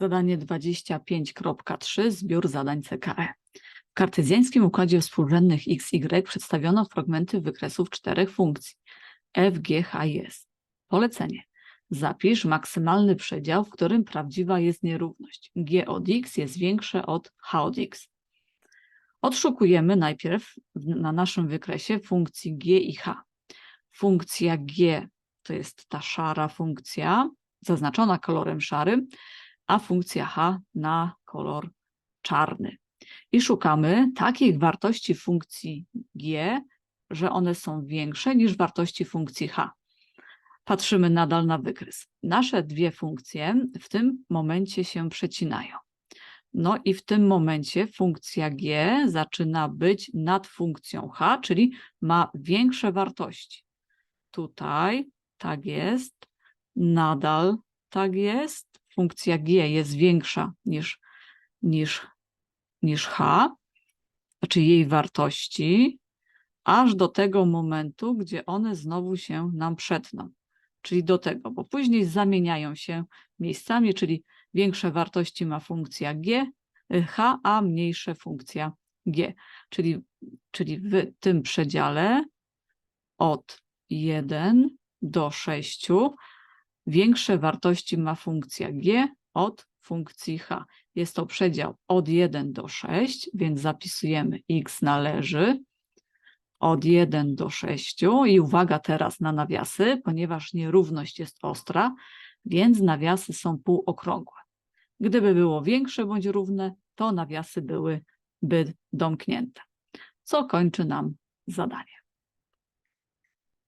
Zadanie 25.3 zbiór zadań CKE. W kartezjańskim układzie współrzędnych XY przedstawiono fragmenty wykresów czterech funkcji f, g, h i s. Polecenie. Zapisz maksymalny przedział, w którym prawdziwa jest nierówność. g od x jest większe od h od x. Odszukujemy najpierw na naszym wykresie funkcji g i h. Funkcja g to jest ta szara funkcja, zaznaczona kolorem szarym, a funkcja h na kolor czarny. I szukamy takich wartości funkcji g, że one są większe niż wartości funkcji h. Patrzymy nadal na wykres. Nasze dwie funkcje w tym momencie się przecinają. No i w tym momencie funkcja g zaczyna być nad funkcją h, czyli ma większe wartości. Tutaj tak jest, nadal tak jest. Funkcja g jest większa niż, niż, niż h, znaczy jej wartości, aż do tego momentu, gdzie one znowu się nam przetną. Czyli do tego, bo później zamieniają się miejscami, czyli większe wartości ma funkcja g, h, a mniejsze funkcja g. Czyli, czyli w tym przedziale od 1 do 6 większe wartości ma funkcja g od funkcji h. Jest to przedział od 1 do 6, więc zapisujemy x należy od 1 do 6 i uwaga teraz na nawiasy, ponieważ nierówność jest ostra, więc nawiasy są półokrągłe. Gdyby było większe bądź równe, to nawiasy byłyby domknięte, co kończy nam zadanie.